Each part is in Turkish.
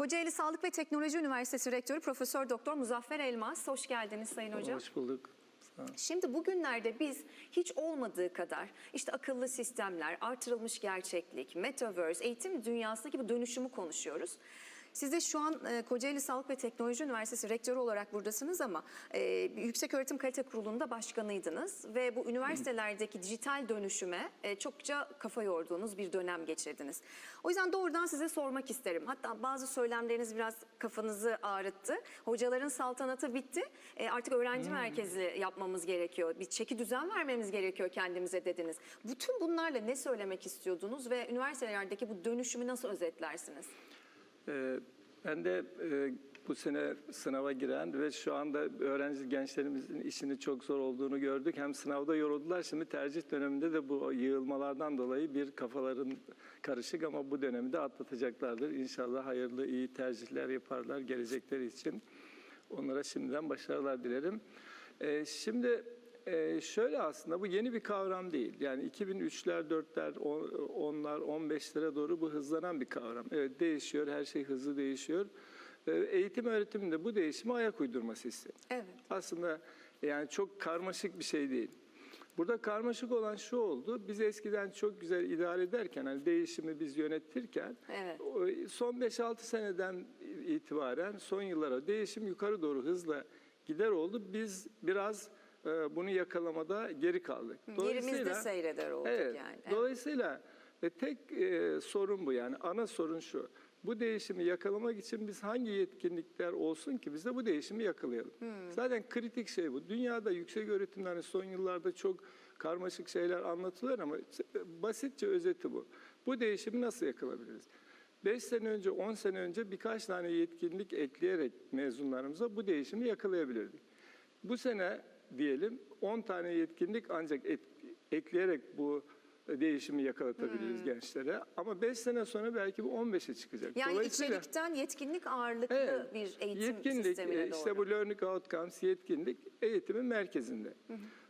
Kocaeli Sağlık ve Teknoloji Üniversitesi Rektörü Profesör Doktor Muzaffer Elmas. Hoş geldiniz Sayın Hocam. Hoş bulduk. Şimdi bugünlerde biz hiç olmadığı kadar işte akıllı sistemler, artırılmış gerçeklik, metaverse, eğitim dünyasındaki bu dönüşümü konuşuyoruz. Siz de şu an e, Kocaeli Sağlık ve Teknoloji Üniversitesi rektörü olarak buradasınız ama e, Yüksek Öğretim Kalite Kurulu'nda başkanıydınız ve bu üniversitelerdeki dijital dönüşüme e, çokça kafa yorduğunuz bir dönem geçirdiniz. O yüzden doğrudan size sormak isterim. Hatta bazı söylemleriniz biraz kafanızı ağrıttı. Hocaların saltanatı bitti. E, artık öğrenci merkezli yapmamız gerekiyor. Bir çeki düzen vermemiz gerekiyor kendimize dediniz. Bütün bunlarla ne söylemek istiyordunuz ve üniversitelerdeki bu dönüşümü nasıl özetlersiniz? Ee, ben de e, bu sene sınava giren ve şu anda öğrenci gençlerimizin işini çok zor olduğunu gördük. Hem sınavda yoruldular, şimdi tercih döneminde de bu yığılmalardan dolayı bir kafaların karışık ama bu dönemi de atlatacaklardır. İnşallah hayırlı, iyi tercihler yaparlar gelecekleri için. Onlara şimdiden başarılar dilerim. Ee, şimdi e, şöyle aslında bu yeni bir kavram değil. Yani 2003'ler, 4'ler, 10'lar, 15'lere doğru bu hızlanan bir kavram. Evet değişiyor, her şey hızlı değişiyor. Ee, Eğitim öğretiminde bu değişime ayak uydurması isteniyor. Evet. Aslında yani çok karmaşık bir şey değil. Burada karmaşık olan şu oldu. Biz eskiden çok güzel idare ederken, hani değişimi biz yönetirken Evet. son 5-6 seneden itibaren son yıllara değişim yukarı doğru hızla gider oldu. Biz biraz bunu yakalamada geri kaldık. Yerimizde seyreder olduk evet, yani. Dolayısıyla e, tek e, sorun bu yani ana sorun şu. Bu değişimi yakalamak için biz hangi yetkinlikler olsun ki biz de bu değişimi yakalayalım. Hmm. Zaten kritik şey bu. Dünyada yüksek öğretimde hani son yıllarda çok karmaşık şeyler anlatılıyor ama basitçe özeti bu. Bu değişimi nasıl yakalayabiliriz? 5 sene önce, 10 sene önce birkaç tane yetkinlik ekleyerek mezunlarımıza bu değişimi yakalayabilirdik. Bu sene diyelim 10 tane yetkinlik ancak et- ekleyerek bu değişimi yakalatabiliriz Hmm. gençlere. Ama 5 sene sonra belki bu 15'e çıkacak. Yani içerikten yetkinlik ağırlıklı Evet, bir eğitim yetkinlik, sistemine e, doğru. işte bu learning outcomes, yetkinlik eğitimin merkezinde.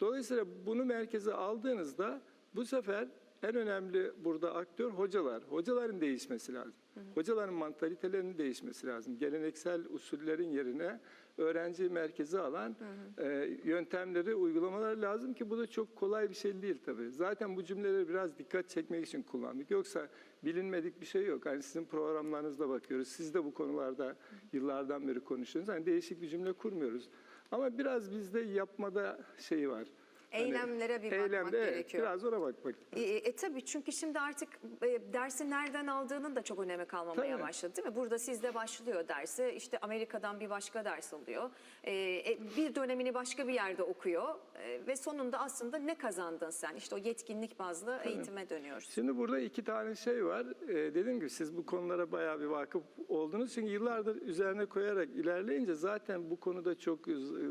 Dolayısıyla bunu merkeze aldığınızda bu sefer en önemli burada aktör hocalar. Hocaların değişmesi lazım. Hocaların mantalitelerinin değişmesi lazım. Geleneksel usullerin yerine öğrenci merkeze alan e, yöntemleri uygulamalar lazım ki bu da çok kolay bir şey değil tabii. Zaten bu cümleleri biraz dikkat çekmek için kullandık. Yoksa bilinmedik bir şey yok. Hani sizin programlarınızda bakıyoruz. Siz de bu konularda yıllardan beri konuşuyorsunuz. Hani değişik bir cümle kurmuyoruz. Ama biraz bizde yapmada şey var. Hani Eylemlere bir bakmak evet, gerekiyor. Biraz ona bakmak. E, e, tabii çünkü şimdi artık e, dersi nereden aldığının da çok önemi kalmamaya Tabii. başladı değil mi? Burada sizde başlıyor dersi, işte Amerika'dan bir başka ders alıyor. E, e, bir dönemini başka bir yerde okuyor E, ve sonunda aslında ne kazandın sen? İşte o yetkinlik bazlı eğitime dönüyoruz. Şimdi burada iki tane şey var. Ee, dediğim gibi siz bu konulara bayağı bir vakıf oldunuz. Çünkü yıllardır üzerine koyarak ilerleyince zaten bu konuda çok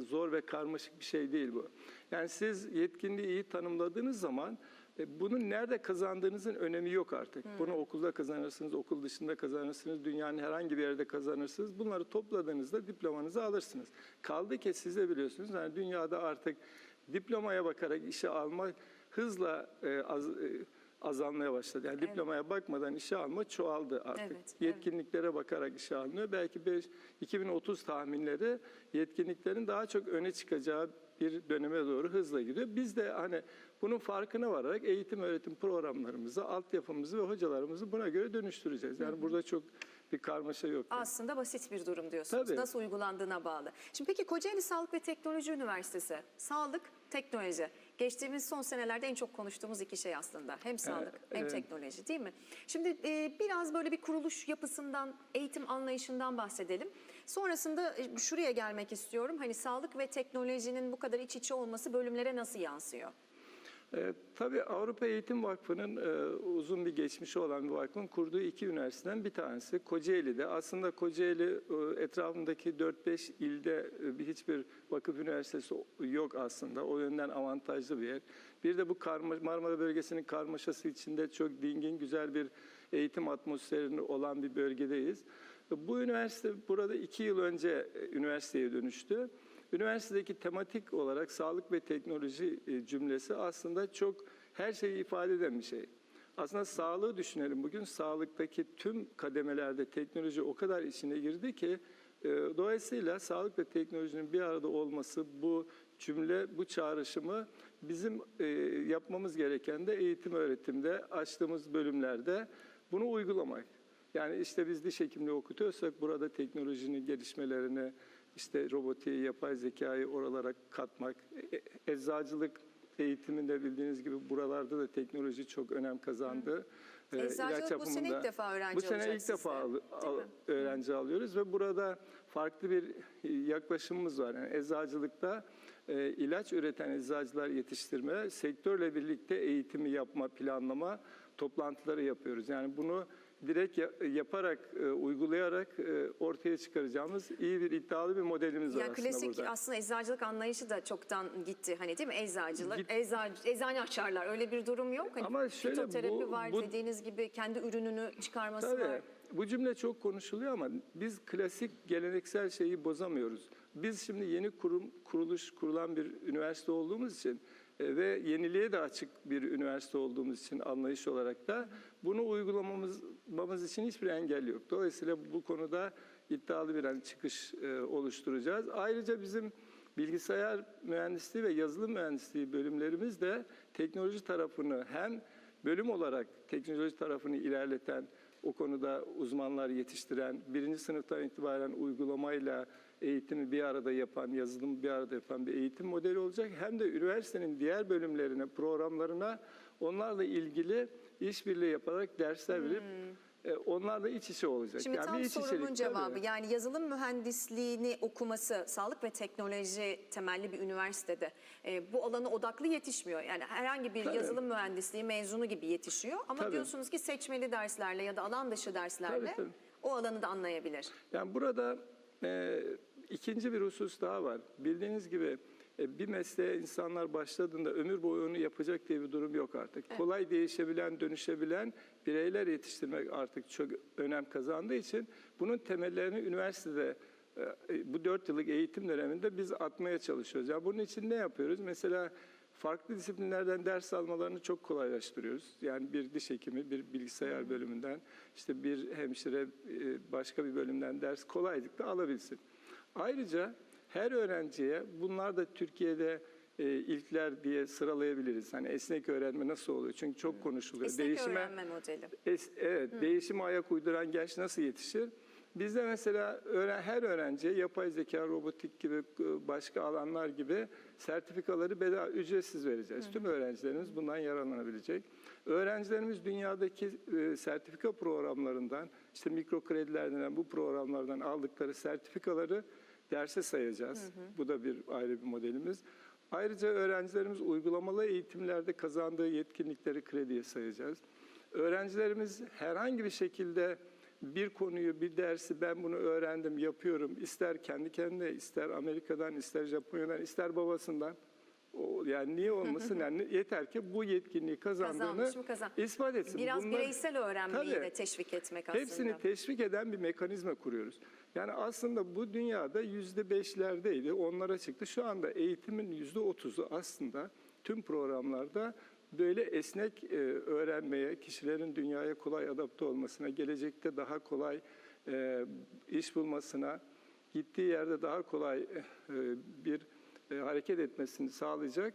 zor ve karmaşık bir şey değil bu. Yani siz yetkinliği iyi tanımladığınız zaman e, bunun nerede kazandığınızın önemi yok artık. Bunu okulda kazanırsınız, okul dışında kazanırsınız, dünyanın herhangi bir yerde kazanırsınız. Bunları topladığınızda diplomanızı alırsınız. Kaldı ki siz de biliyorsunuz yani dünyada artık diplomaya bakarak işe alma hızla e, az, e, azalmaya başladı. Yani diplomaya bakmadan işe alma çoğaldı artık. Evet, evet. Yetkinliklere bakarak işe alınıyor. Belki 5, 2030 tahminleri yetkinliklerin daha çok öne çıkacağı bir döneme doğru hızla gidiyor. Biz de hani bunun farkına vararak eğitim öğretim programlarımızı, altyapımızı ve hocalarımızı buna göre dönüştüreceğiz. Yani burada çok bir karmaşa yok. yani. Aslında basit bir durum diyorsunuz. Tabii. Nasıl uygulandığına bağlı. Şimdi peki Kocaeli Sağlık ve Teknoloji Üniversitesi, sağlık, teknoloji. Geçtiğimiz son senelerde en çok konuştuğumuz iki şey aslında. Hem sağlık hem evet. teknoloji değil mi? Şimdi e, biraz böyle bir kuruluş yapısından, eğitim anlayışından bahsedelim. Sonrasında e, şuraya gelmek istiyorum. Hani sağlık ve teknolojinin bu kadar iç içe olması bölümlere nasıl yansıyor? E, tabii Avrupa Eğitim Vakfı'nın e, uzun bir geçmişi olan bir vakfın kurduğu iki üniversiteden bir tanesi Kocaeli'de. Aslında Kocaeli e, etrafındaki 4-5 ilde e, bir hiçbir vakıf üniversitesi yok aslında. O yönden avantajlı bir yer. Bir de bu karma, Marmara bölgesinin karmaşası içinde çok dingin güzel bir eğitim atmosferinin olan bir bölgedeyiz. Bu üniversite burada iki yıl önce e, üniversiteye dönüştü. Üniversitedeki tematik olarak sağlık ve teknoloji e, cümlesi aslında çok her şeyi ifade eden bir şey. Aslında sağlığı düşünelim. Bugün sağlıktaki tüm kademelerde teknoloji o kadar içine girdi ki e, dolayısıyla sağlık ve teknolojinin bir arada olması bu cümle, bu çağrışımı bizim e, yapmamız gereken de eğitim öğretimde açtığımız bölümlerde bunu uygulamak. Yani işte biz diş hekimliği okutuyorsak burada teknolojinin gelişmelerini, işte robotiği, yapay zekayı oralara katmak, e- e- eczacılık eğitiminde bildiğiniz gibi buralarda da teknoloji çok önem kazandı. Ee, Eczacılık ilaç bu sene ilk defa öğrenci Bu sene ilk defa sizde, al- değil al- mi? öğrenci alıyoruz ve burada farklı bir yaklaşımımız var. Yani eczacılıkta e, ilaç üreten eczacılar yetiştirme, sektörle birlikte eğitimi yapma, planlama toplantıları yapıyoruz. Yani bunu direkt ya- yaparak, e, uygulayarak e, ortaya çıkaracağımız iyi bir iddialı bir modelimiz var Yani aslında klasik burada. aslında eczacılık anlayışı da çoktan gitti. Hani değil mi? Eczacılık, Git- eczacı, eczane açarlar. Öyle bir durum yok. Hani Ama şöyle, fitoterapi bu- var bu- dediğiniz gibi kendi ürününü çıkarması Tabii. var. Bu cümle çok konuşuluyor ama biz klasik geleneksel şeyi bozamıyoruz. Biz şimdi yeni kurum kuruluş kurulan bir üniversite olduğumuz için e, ve yeniliğe de açık bir üniversite olduğumuz için anlayış olarak da bunu uygulamamız mamız için hiçbir engel yok. Dolayısıyla bu konuda iddialı bir çıkış e, oluşturacağız. Ayrıca bizim bilgisayar mühendisliği ve yazılım mühendisliği bölümlerimiz de teknoloji tarafını hem bölüm olarak teknoloji tarafını ilerleten, o konuda uzmanlar yetiştiren, birinci sınıftan itibaren uygulamayla eğitimi bir arada yapan, yazılımı bir arada yapan bir eğitim modeli olacak. Hem de üniversitenin diğer bölümlerine, programlarına onlarla ilgili işbirliği yaparak dersler verip e, onlarla iç içe olacak. Şimdi Yani tam iç sorumun cevabı yani yazılım mühendisliğini okuması sağlık ve teknoloji temelli bir üniversitede e, bu alana odaklı yetişmiyor. Yani herhangi bir Tabii. yazılım mühendisliği mezunu gibi yetişiyor ama Tabii. diyorsunuz ki seçmeli derslerle ya da alan dışı derslerle Tabii, tabii. o alanı da anlayabilir. Yani burada e, ikinci bir husus daha var. Bildiğiniz gibi bir mesleğe insanlar başladığında ömür boyu onu yapacak diye bir durum yok artık. Kolay değişebilen, dönüşebilen bireyler yetiştirmek artık çok önem kazandığı için bunun temellerini üniversitede e, bu dört yıllık eğitim döneminde biz atmaya çalışıyoruz. Yani bunun için ne yapıyoruz? Mesela farklı disiplinlerden ders almalarını çok kolaylaştırıyoruz. Yani bir diş hekimi, bir bilgisayar bölümünden, işte bir hemşire e, başka bir bölümden ders kolaylıkla alabilsin. Ayrıca her öğrenciye, bunlar da Türkiye'de e, ilkler diye sıralayabiliriz. Hani esnek öğrenme nasıl oluyor? Çünkü çok konuşuluyor. Esnek öğrenme modeli. Es- evet, değişime ayak uyduran genç nasıl yetişir? Bizde mesela öğren, her öğrenciye yapay zeka, robotik gibi e, başka alanlar gibi sertifikaları bedava, ücretsiz vereceğiz. Tüm öğrencilerimiz bundan yararlanabilecek. Öğrencilerimiz dünyadaki e, sertifika programlarından, işte mikro krediler denen bu programlardan aldıkları sertifikaları derse sayacağız. Bu da bir ayrı bir modelimiz. Ayrıca öğrencilerimiz uygulamalı eğitimlerde kazandığı yetkinlikleri krediye sayacağız. Öğrencilerimiz herhangi bir şekilde bir konuyu, bir dersi ben bunu öğrendim, yapıyorum. İster kendi kendine, ister Amerika'dan, ister Japonya'dan, ister babasından. Yani niye olmasın? Yani yeter ki bu yetkinliği kazandığını Kazanmış mı kazan- ispat etsin. Biraz Bunlar- bireysel öğrenmeyi Tabii. de teşvik etmek aslında. Hepsini teşvik eden bir mekanizma kuruyoruz. Yani aslında bu dünyada yüzde beşlerdeydi, onlara çıktı. Şu anda eğitimin yüzde otuzu aslında tüm programlarda böyle esnek e, öğrenmeye, kişilerin dünyaya kolay adapte olmasına, gelecekte daha kolay e, iş bulmasına, gittiği yerde daha kolay e, bir e, hareket etmesini sağlayacak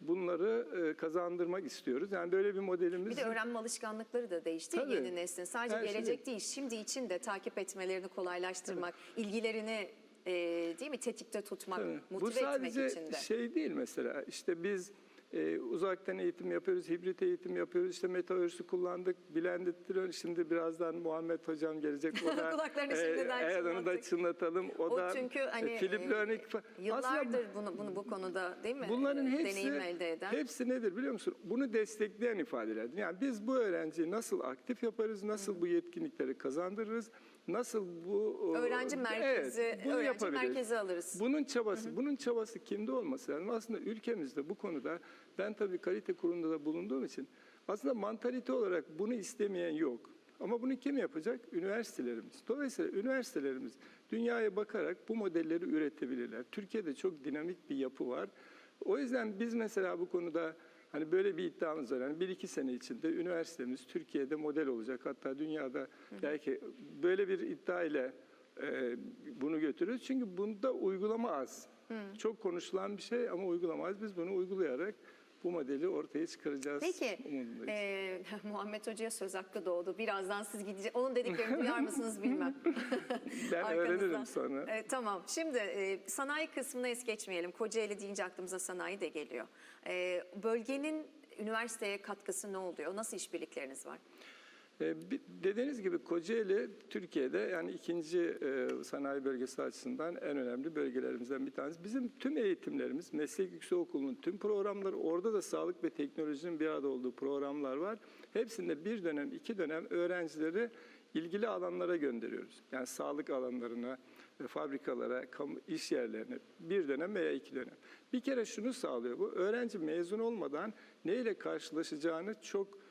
bunları e, kazandırmak istiyoruz. Yani böyle bir modelimiz Bir de öğrenme alışkanlıkları da değişti Tabii. yeni neslin. Sadece Her şey. gelecek değil, şimdi için de takip etmelerini kolaylaştırmak, ilgilerini e, değil mi tetikte tutmak, Tabii. motive Bu sadece etmek için de. şey değil mesela. İşte biz e, uzaktan eğitim yapıyoruz, hibrit eğitim yapıyoruz. İşte metaverse'ü kullandık, Blended Şimdi birazdan Muhammed Hocam gelecek. O da, Kulaklarını şimdiden evet, onu da çınlatalım. O, O da çünkü hani e, Philip e, Learning. Aslında Yıllardır bunu, bunu bu konuda değil mi? Bunların e, hepsi, deneyim elde eden. hepsi nedir biliyor musun? Bunu destekleyen ifadelerdir. Yani biz bu öğrenciyi nasıl aktif yaparız, nasıl bu yetkinlikleri kazandırırız, nasıl bu... Öğrenci merkezi, bunu öğrenci yapabiliriz. merkeze alırız. Bunun çabası, bunun çabası kimde olması lazım? Aslında ülkemizde bu konuda, ben tabii kalite kurulunda da bulunduğum için, aslında mantalite olarak bunu istemeyen yok. Ama bunu kim yapacak? Üniversitelerimiz. Dolayısıyla üniversitelerimiz dünyaya bakarak bu modelleri üretebilirler. Türkiye'de çok dinamik bir yapı var. O yüzden biz mesela bu konuda Hani böyle bir iddiamız var. Yani bir iki sene içinde üniversitemiz Türkiye'de model olacak. Hatta dünyada belki böyle bir iddia ile e, bunu götürüyoruz. Çünkü bunda uygulama az. Çok konuşulan bir şey ama uygulama az. Biz bunu uygulayarak bu modeli ortaya çıkaracağız. Peki, umudundayız. e, Muhammed Hoca'ya söz hakkı doğdu. Birazdan siz gidecek. Onun dediklerini duyar mısınız bilmem. Ben öğrenirim sonra. E, tamam. Şimdi e, sanayi kısmına es geçmeyelim. Kocaeli deyince aklımıza sanayi de geliyor. E, bölgenin üniversiteye katkısı ne oluyor? Nasıl işbirlikleriniz var? E, bi- Dediğiniz gibi Kocaeli Türkiye'de yani ikinci e, sanayi bölgesi açısından en önemli bölgelerimizden bir tanesi. Bizim tüm eğitimlerimiz, meslek yüksekokulu'nun tüm programları, orada da sağlık ve teknolojinin bir arada olduğu programlar var. Hepsinde bir dönem, iki dönem öğrencileri ilgili alanlara gönderiyoruz. Yani sağlık alanlarına, e, fabrikalara, iş yerlerine bir dönem veya iki dönem. Bir kere şunu sağlıyor bu, öğrenci mezun olmadan neyle karşılaşacağını çok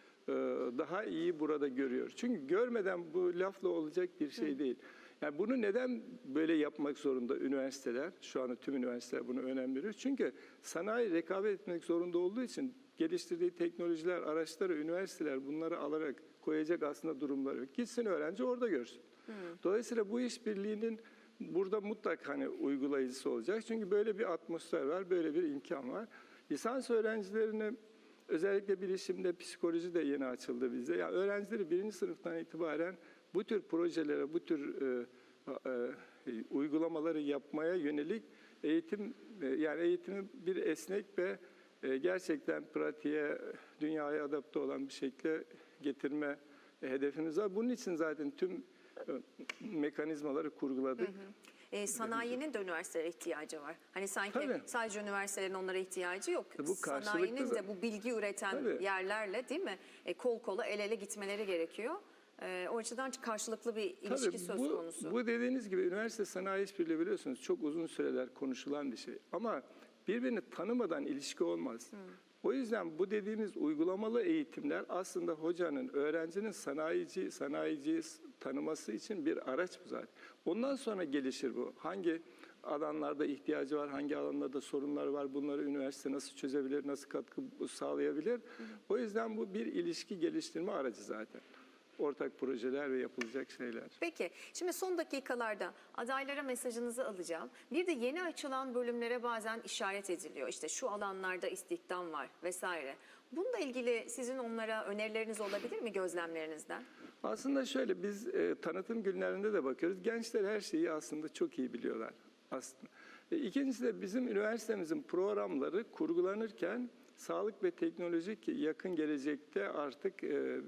daha iyi burada görüyor. Çünkü görmeden bu lafla olacak bir şey değil. Yani bunu neden böyle yapmak zorunda üniversiteler? Şu anda tüm üniversiteler bunu önem veriyor. Çünkü sanayi rekabet etmek zorunda olduğu için geliştirdiği teknolojiler, araçları, üniversiteler bunları alarak koyacak aslında durumları yok. Gitsin öğrenci orada görsün. Dolayısıyla bu işbirliğinin burada mutlak hani uygulayıcısı olacak. Çünkü böyle bir atmosfer var, böyle bir imkan var. Lisans öğrencilerine Özellikle bilişimde, psikoloji de yeni açıldı bizde. Yani öğrencileri birinci sınıftan itibaren bu tür projelere, bu tür e, e, uygulamaları yapmaya yönelik eğitim, e, yani eğitimi bir esnek ve e, gerçekten pratiğe, dünyaya adapte olan bir şekilde getirme hedefimiz var. Bunun için zaten tüm e, mekanizmaları kurguladık. E, sanayinin de üniversitelere ihtiyacı var. Hani sanki Tabii. sadece üniversitelerin onlara ihtiyacı yok. Bu Sanayinin de bu bilgi üreten Tabii. yerlerle değil mi? E, kol kola el ele gitmeleri gerekiyor. E, o açıdan karşılıklı bir ilişki Tabii söz bu, konusu. Bu dediğiniz gibi üniversite sanayi işbirliği biliyorsunuz çok uzun süreler konuşulan bir şey. Ama birbirini tanımadan ilişki olmaz. O yüzden bu dediğimiz uygulamalı eğitimler aslında hocanın, öğrencinin sanayici, sanayiciyi tanıması için bir araç bu zaten. Ondan sonra gelişir bu. Hangi alanlarda ihtiyacı var, hangi alanlarda sorunlar var, bunları üniversite nasıl çözebilir, nasıl katkı sağlayabilir. O yüzden bu bir ilişki geliştirme aracı zaten. Ortak projeler ve yapılacak şeyler. Peki şimdi son dakikalarda adaylara mesajınızı alacağım. Bir de yeni açılan bölümlere bazen işaret ediliyor. İşte şu alanlarda istihdam var vesaire. Bununla ilgili sizin onlara önerileriniz olabilir mi gözlemlerinizden? Aslında şöyle biz e, tanıtım günlerinde de bakıyoruz. Gençler her şeyi aslında çok iyi biliyorlar aslında. E, ikincisi de bizim üniversitemizin programları kurgulanırken sağlık ve teknolojik yakın gelecekte artık e,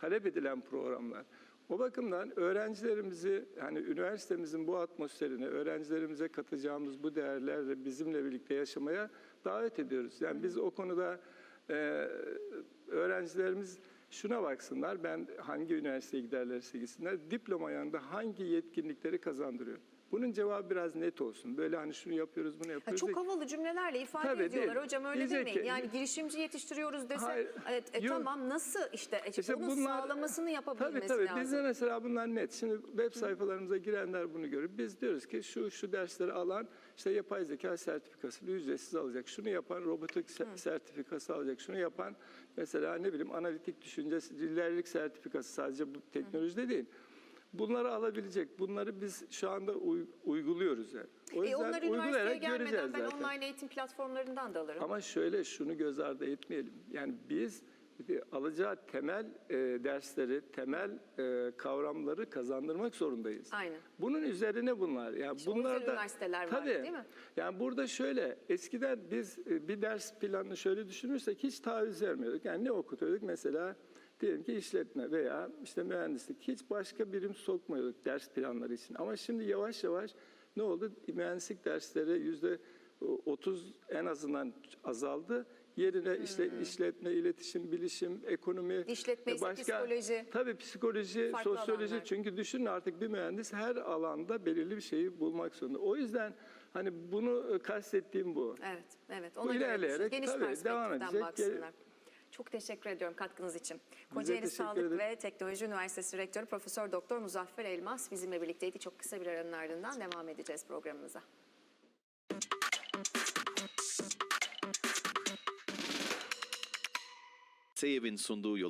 talep edilen programlar. O bakımdan öğrencilerimizi hani üniversitemizin bu atmosferine, öğrencilerimize katacağımız bu değerlerle bizimle birlikte yaşamaya davet ediyoruz. Yani biz o konuda e, öğrencilerimiz şuna baksınlar, ben hangi üniversiteye giderlerse gitsinler, diploma yanında hangi yetkinlikleri kazandırıyor? Bunun cevabı biraz net olsun. Böyle hani şunu yapıyoruz, bunu Ha, yapıyoruz. çok değil. havalı cümlelerle ifade Tabii, ediyorlar. değil. Hocam öyle Diyecek demeyin. ki- Yani girişimci yetiştiriyoruz dese Hayır, evet, e, yok. tamam nasıl işte, e, İşte onun sağlamasını yapabilmesi tabii, tabii. lazım. Bizde mesela bunlar net. Şimdi web sayfalarımıza girenler bunu görüp biz diyoruz ki şu şu dersleri alan işte yapay zeka sertifikasını ücretsiz alacak. Şunu yapan robotik se- sertifikası alacak. Şunu yapan mesela ne bileyim analitik düşünce liderlik sertifikası sadece bu teknolojide değil. Bunları alabilecek. Bunları biz şu anda uy- uyguluyoruz yani. O E yüzden onlar üniversiteye uygulayarak gelmeden ben zaten. online eğitim platformlarından da alırım. Ama şöyle şunu göz ardı etmeyelim. Yani biz e, alacağı temel e, dersleri, temel e, kavramları kazandırmak zorundayız. Aynen. Bunun üzerine bunlar. Yani o bunlar da üniversiteler var, tabii, değil mi? Yani burada şöyle eskiden biz e, bir ders planını şöyle düşünürsek hiç taviz vermiyorduk. Yani ne okutuyorduk mesela diyelim ki işletme veya işte mühendislik hiç başka birim sokmuyorduk ders planları için. Ama şimdi yavaş yavaş ne oldu? Mühendislik dersleri yüzde 30 en azından azaldı. Yerine işte işletme, iletişim, bilişim, ekonomi, Hmm. İşletme e, ise psikoloji. Tabii psikoloji, Farklı sosyoloji alanlar. çünkü düşünün artık bir mühendis her alanda belirli bir şeyi bulmak zorunda. O yüzden hani bunu e, kastettiğim bu. Evet, evet. Bu Ona göre ilerleyerek tabii devam edecek. baksınlar. Çok teşekkür ediyorum katkınız için. Kocaeli Sağlık ederim. ve Teknoloji Üniversitesi Rektörü Profesör Doktor Muzaffer Elmas bizimle birlikteydi. Çok kısa bir aranın ardından devam edeceğiz programımıza. TEİV'in sunduğu